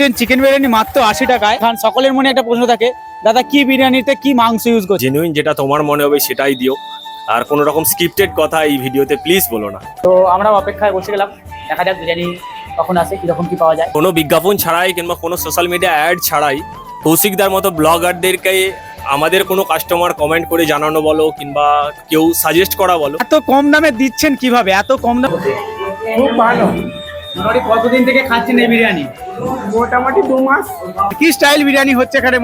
পাচ্ছেন চিকেন বিরিয়ানি মাত্র আশি টাকায়। কারণ সকলের মনে একটা প্রশ্ন থাকে দাদা কি বিরিয়ানিতে কি মাংস ইউজ করছে জেনুইন যেটা তোমার মনে হবে সেটাই দিও। আর কোনো রকম স্ক্রিপ্টেড কথা এই ভিডিওতে প্লিজ বলো না। তো আমরা অপেক্ষায় বসে গেলাম দেখা যাক বিরিয়ানি কখন আসে কীরকম কি পাওয়া যায়। কোনো বিজ্ঞাপন ছাড়াই কিংবা কোনো সোশ্যাল মিডিয়া অ্যাড ছাড়াই কৌশিকদার মতো ব্লগারদেরকে আমাদের কোনো কাস্টমার কমেন্ট করে জানানো বলো কিংবা কেউ সাজেস্ট করা বলো। এত কম দামে দিচ্ছেন কীভাবে? এত কম দামে খুব ভালো। মোটামুটি কতদিন থেকে খাচ্ছেন এই বিরিয়ানি? মোটামুটি দু মাস। কি স্টাইল বিরিয়ানি হচ্ছে এখানে?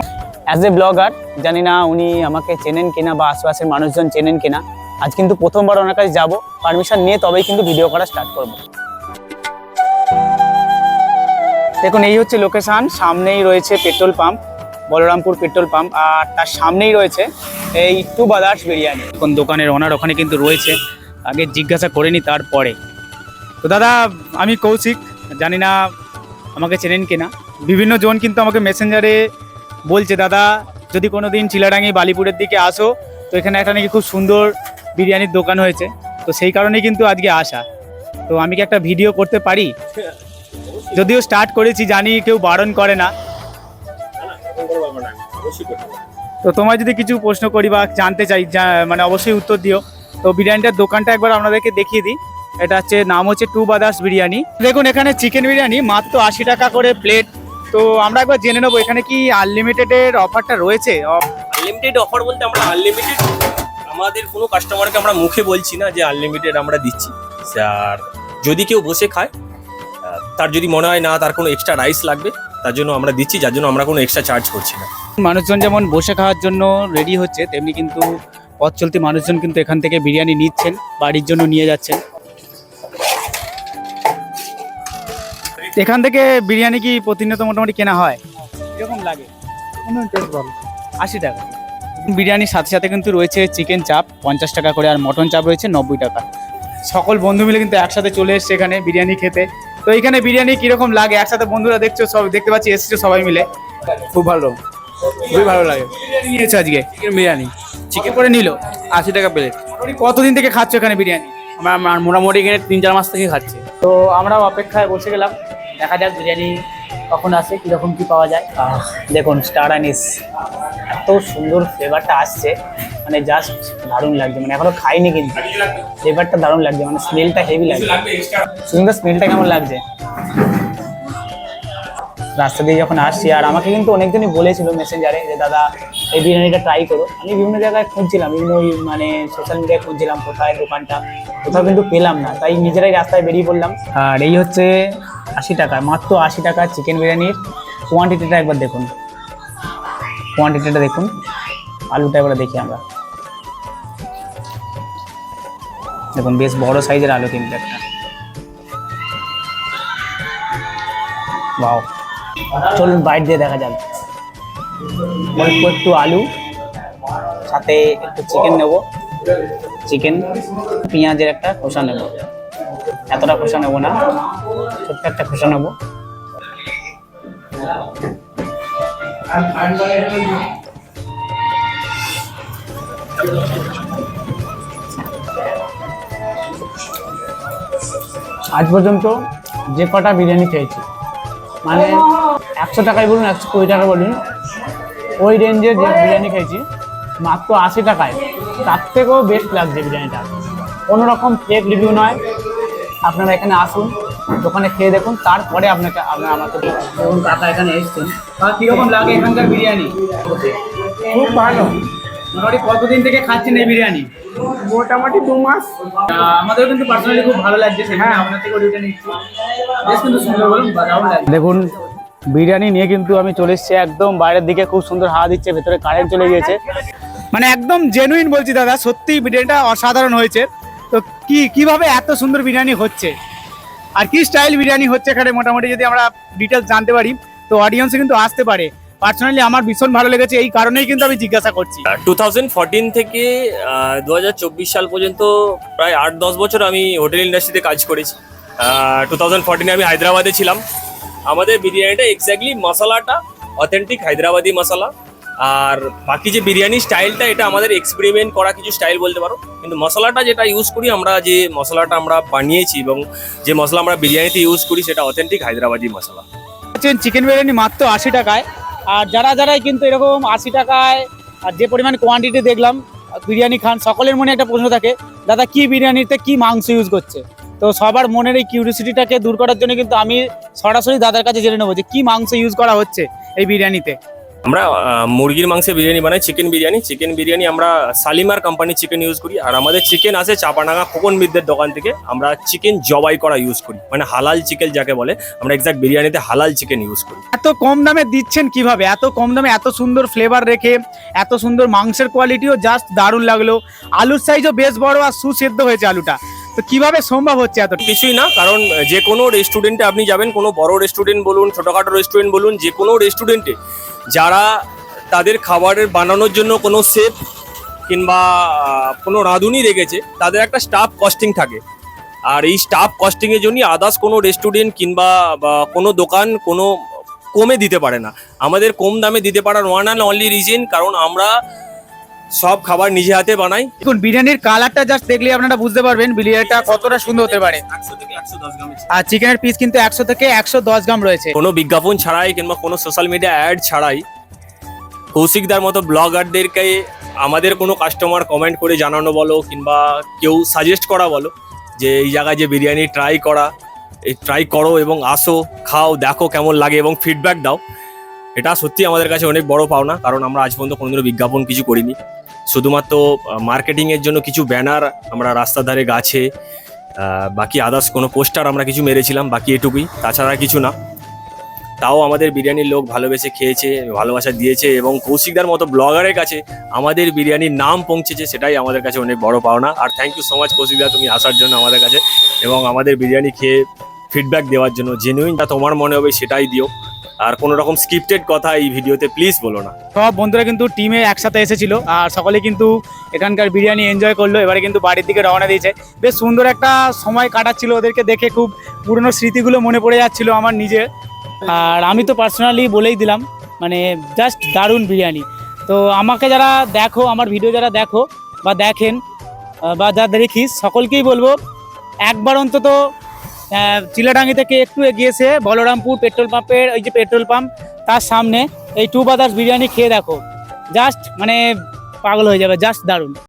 অ্যাজ এ ব্লগার জানি না উনি আমাকে চেনেন কিনা বা আশেপাশের মানুষজন চেনেন কিনা। আজ কিন্তু প্রথমবার ওনার কাছে যাব। পারমিশন নিয়ে তবেই কিন্তু ভিডিও করা স্টার্ট করব। দেখুন এই হচ্ছে লোকেশন সামনেই রয়েছে petrol pump Balarampur petrol pump আর তার সামনেই রয়েছে এই টু বাদার্স বিরিয়ানি। কোন দোকানের ওনার ওখানে কিন্তু রয়েছে। আগে জিজ্ঞাসা করে নি তারপরে। তো দাদা, আমি কৌশিক, জানি না আমাকে চেনেন কিনা। বিভিন্ন জন কিন্তু আমাকে মেসেঞ্জারে বলছে, দাদা, যদি কোনো দিন চিলাডাঙ্গি বালিপুরের দিকে আসো, তো এখানে একটা নাকি খুব সুন্দর বিরিয়ানির দোকান হয়েছে। তো সেই কারণেই কিন্তু আজকে আসা। তো আমি কি একটা ভিডিও করতে পারি? যদিও স্টার্ট করেছি, জানি কেউ বারণ করে না। তো তোমায় যদি কিছু প্রশ্ন করি বা জানতে চাই মানে অবশ্যই উত্তর দিও। তো বিরিয়ানিটার দোকানটা একবার আপনাদেরকে দেখিয়ে দিই। এটা হচ্ছে নাম হচ্ছে টু বাদার্স বিরিয়ানি। দেখুন এখানে চিকেন বিরিয়ানি মাত্র আশি টাকা করে প্লেট তো আমরা একবার জেনে নেব এখানে কি আনলিমিটেডের অফারটা রয়েছে? আনলিমিটেড অফার বলতে আমরা আনলিমিটেড আমাদের কোনো কাস্টমারকে আমরা মুখে বলছি না যে আনলিমিটেড আমরা দিচ্ছি। আর যদি কেউ বসে খায় তার যদি মনে হয় না তার কোনো এক্সট্রা রাইস লাগবে তার জন্য আমরা দিচ্ছি যার জন্য আমরা কোনো এক্সট্রা চার্জ করছি না। মানুষজন যেমন বসে খাওয়ার জন্য রেডি হচ্ছে তেমনি কিন্তু পথ চলতি মানুষজন কিন্তু এখান থেকে বিরিয়ানি নিচ্ছেন বাড়ির জন্য নিয়ে যাচ্ছেন। এখান থেকে বিরিয়ানি কি প্রতিনিয়ত মোটামুটি কেনা হয়? কীরকম লাগে। আশি টাকা। বিরিয়ানির সাথে সাথে কিন্তু রয়েছে চিকেন চাপ পঞ্চাশ টাকা করে আর মটন চাপ রয়েছে নব্বই টাকা। সকল বন্ধু মিলে কিন্তু একসাথে চলে এসছে এখানে বিরিয়ানি খেতে। তো এখানে বিরিয়ানি কীরকম লাগে? একসাথে বন্ধুরা দেখছ সব দেখতে পাচ্ছি এসেছ সবাই মিলে। খুব ভালো। খুবই ভালো লাগে। নিয়েছো আজকে? চিকেন বিরিয়ানি। চিকেন করে নিল? আশি টাকা প্লেট কতদিন থেকে খাচ্ছ এখানে বিরিয়ানি? আমার আমার মোটামুটি এখানে তিন চার মাস থেকে খাচ্ছে। তো আমরাও অপেক্ষায় বসে গেলাম। দেখা যাক বিরিয়ানি কখন আসে, কীরকম কী পাওয়া যায়। দেখুন স্টার আনিস এত সুন্দর ফ্লেভারটা আসছে। মানে জাস্ট দারুণ লাগছে। মানে এখনও খাইনি কিন্তু। ফ্লেভারটা দারুণ লাগছে। মানে স্মেলটা হেভি লাগছে। সুন্দর স্মেলটা কেমন লাগছে? রাস্তা দিয়ে যখন আসছি, আর আমাকে কিন্তু অনেকজনই বলেছিল মেসেঞ্জারে যে, দাদা, এই বিরিয়ানিটা ট্রাই করো। আমি বিভিন্ন জায়গায় খুঁজছিলাম, বিভিন্ন মানে সোশ্যাল মিডিয়ায় খুঁজছিলাম, কোথায় দোকানটা, কোথাও কিন্তু পেলাম না। তাই নিজেরাই রাস্তায় বেরিয়ে পড়লাম। আর এই হচ্ছে আশি টাকা, মাত্র আশি টাকা চিকেন বিরিয়ানির কোয়ান্টিটিটা একবার দেখুন। কোয়ান্টিটিটা দেখুন, আলুটা একবার দেখি আমরা। দেখুন, বেশ বড় সাইজের আলু কিন্তু একটা। বাও চলুন বাইট দিয়ে দেখা যাবে অল্প একটু আলু, সাথে একটু চিকেন নেব। চিকেন পেঁয়াজের একটা খোসা নেব। এতটা খোসা নেব না, ছোট্ট একটা খোসা নেব। আজ পর্যন্ত যে কটা বিরিয়ানি খেয়েছি মানে একশো টাকায় বলুন, একশো কুড়ি টাকা বলুন, ওই রেঞ্জে যে বিরিয়ানি খেয়েছি, মাত্র আশি টাকায়। তার থেকেও বেস্ট লাগছে বিরিয়ানিটা। কোনো রকম ফেক রিভিউ নয় আপনারা এখানে আসুন দোকানে খেয়ে দেখুন তারপরে আপনাকে আপনারা আমাকে দেখুন কাকা এখানে এসছেন। কীরকম লাগে এখানকার বিরিয়ানি? খুব ভালো। মোটামুটি কতদিন থেকে খাচ্ছেন এই বিরিয়ানি? মোটামুটি দু মাস। আমাদেরও কিন্তু পার্সোনালি খুব ভালো লাগছে সেখানে। আপনার থেকে ওটা নিচ্ছি। বেশ কিন্তু সুন্দর বলুন দেখুন বিরিয়ানি নিয়ে কিন্তু আমি চলে এসেছি একদম বাইরের দিকে খুব সুন্দর হাওয়া দিচ্ছে ভেতরে কারেন্ট চলে গিয়েছে। মানে একদম জেনুইন বলছি দাদা সত্যি বিরিয়ানিটা অসাধারণ হয়েছে। তো কি, কীভাবে এত সুন্দর বিরিয়ানি হচ্ছে? আর কি স্টাইল বিরিয়ানি হচ্ছে এখানে? মোটামুটি যদি আমরা ডিটেলস জানতে পারি, তো অডিয়েন্সে কিন্তু আসতে পারে। পার্সোনালি আমার ভীষণ ভালো লেগেছে, এই কারণেই কিন্তু আমি জিজ্ঞাসা করছি। টু থেকে দু হাজার চব্বিশ সাল পর্যন্ত প্রায় আট, দশ বছর আমি হোটেল ইন্ডাস্ট্রিতে কাজ করেছি। টু থাউজেন্ড ফোরটিনে আমি হায়দ্রাবাদে ছিলাম। আমাদের বিরিয়ানিটা এক্স্যাক্টলি মশলাটা অথেন্টিক হায়দ্রাবাদি মশলা। আর বাকি যে বিরিয়ানি স্টাইলটা, এটা আমাদের এক্সপেরিমেন্ট করা কিছু স্টাইল বলতে পারো। কিন্তু মশলাটা যেটা ইউজ করি, আমরা যে মশলাটা আমরা বানিয়েছি এবং যে মশলা আমরা বিরিয়ানিতে ইউজ করি, সেটা অথেন্টিক হায়দ্রাবাদি মশলা। চিকেন বিরিয়ানি মাত্র আশি টাকায়। আর যারা যারাই কিন্তু এরকম আশি টাকায়, আর যে পরিমাণ কোয়ান্টিটি দেখলাম, বিরিয়ানি খান, সকলের মনে একটা প্রশ্ন থাকে, দাদা, কি বিরিয়ানিতে কি মাংস ইউজ করছে? তো সবার মনের এই কিউরিসিটিটাকে দূর করার জন্য কিন্তু আমি সরাসরি দাদার কাছে জেনে নেব যে কি মাংস ইউজ করা হচ্ছে এই বিরিয়ানিতে। আমরা মুরগির মাংসে বিরিয়ানি বানাই চিকেন বিরিয়ানি। চিকেন বিরিয়ানি আমরা শালিমার কোম্পানির চিকেন ইউজ করি। আর আমাদের চিকেন আসে চাপানাগা খোকন বিদ্যের দোকান থেকে। আমরা চিকেন জবাই করা ইউজ করি। মানে হালাল চিকেন যাকে বলে আমরা এক্সাক্ট বিরিয়ানিতে হালাল চিকেন ইউজ করি। এত কম দামে দিচ্ছেন কীভাবে? এত কম দামে এত সুন্দর ফ্লেভার রেখে এত সুন্দর মাংসের কোয়ালিটিও জাস্ট দারুণ লাগল। আলুর সাইজও বেশ বড় আর সুসেদ্ধ হয়েছে আলুটা। তো কীভাবে সম্ভব হচ্ছে এত কিছুই না কারণ যে কোনো রেস্টুরেন্টে আপনি যাবেন কোনো বড় রেস্টুরেন্ট বলুন ছোটোখাটো রেস্টুরেন্ট বলুন যে কোনো রেস্টুরেন্টে যারা তাদের খাবারের বানানোর জন্য কোনো সেফ কিংবা কোনো রাঁধুনি রেখেছে, তাদের একটা স্টাফ কস্টিং থাকে। আর এই স্টাফ কস্টিংয়ের জন্যই আদার্স কোনো রেস্টুরেন্ট কিংবা কোনো দোকান কোনো কমে দিতে পারে না। আমাদের কম দামে দিতে পারার ওয়ান অ্যান্ড অনলি রিজন কারণ আমরা সব খাবার নিজে হাতে বানাই। দেখুন বিরিয়ানির কালারটা জাস্ট দেখলে আপনারা বুঝতে পারবেন বিরিয়ানিটা কতটা সুন্দর হতে পারে। আর চিকেনের পিস কিন্তু একশো থেকে একশো দশ গ্রাম রয়েছে। কোনো বিজ্ঞাপন ছাড়াই কিংবা কোনো সোশ্যাল মিডিয়া অ্যাড ছাড়াই কৌশিকদার মতো ব্লগারদেরকে আমাদের কোনো কাস্টমার কমেন্ট করে জানানো বলো কিংবা কেউ সাজেস্ট করা বলো যে এই জায়গায় যে বিরিয়ানি ট্রাই করা এই ট্রাই করো এবং আসো খাও দেখো কেমন লাগে এবং ফিডব্যাক দাও। এটা সত্যি আমাদের কাছে অনেক বড় পাওনা, কারণ আমরা আজ পর্যন্ত কোনোদিনও বিজ্ঞাপন কিছু করিনি। শুধুমাত্র মার্কেটিংয়ের জন্য কিছু ব্যানার আমরা রাস্তার ধারে, গাছে বাকি আদার্স কোনো পোস্টার আমরা কিছু মেরেছিলাম, বাকি এটুকুই। তাছাড়া কিছু না। তাও আমাদের বিরিয়ানির লোক ভালোবেসে খেয়েছে, ভালোবাসা দিয়েছে এবং কৌশিকদার মতো ব্লগারের কাছে আমাদের বিরিয়ানির নাম পৌঁছেছে, সেটাই আমাদের কাছে অনেক বড় পাওনা। আর থ্যাংক ইউ সো মাচ কৌশিকদা, তুমি আসার জন্য আমাদের কাছে এবং আমাদের বিরিয়ানি খেয়ে ফিডব্যাক দেওয়ার জন্য। জেনুইন যা তোমার মনে হবে সেটাই দিও। আর কোনো রকম স্ক্রিপ্টেড কথা এই ভিডিওতে প্লিজ বলো না। সব বন্ধুরা কিন্তু টিমে একসাথে এসেছিল, আর সকলে কিন্তু এখানকার বিরিয়ানি এনজয় করল, এবারে কিন্তু বাড়ির দিকে রওনা দিয়েছে। বেশ সুন্দর একটা সময় কাটাচ্ছিল ওদেরকে দেখে, খুব পুরনো স্মৃতিগুলো মনে পড়ে যাচ্ছিল আমার নিজের আর আমি তো পার্সোনালি বলেই দিলাম মানে জাস্ট দারুণ বিরিয়ানি। তো আমাকে যারা দেখো, আমার ভিডিও যারা দেখো বা দেখেন বা যা দেখিস, সকলকেই বলব, একবার অন্তত চিলাডাঙ্গি থেকে একটু এগিয়েছে বলরামপুর পেট্রোল পাম্পের ওই যে পেট্রোল পাম্প, তার সামনে এই টু বাদার্স বিরিয়ানি খেয়ে দেখো। জাস্ট মানে পাগল হয়ে যাবে জাস্ট দারুণ।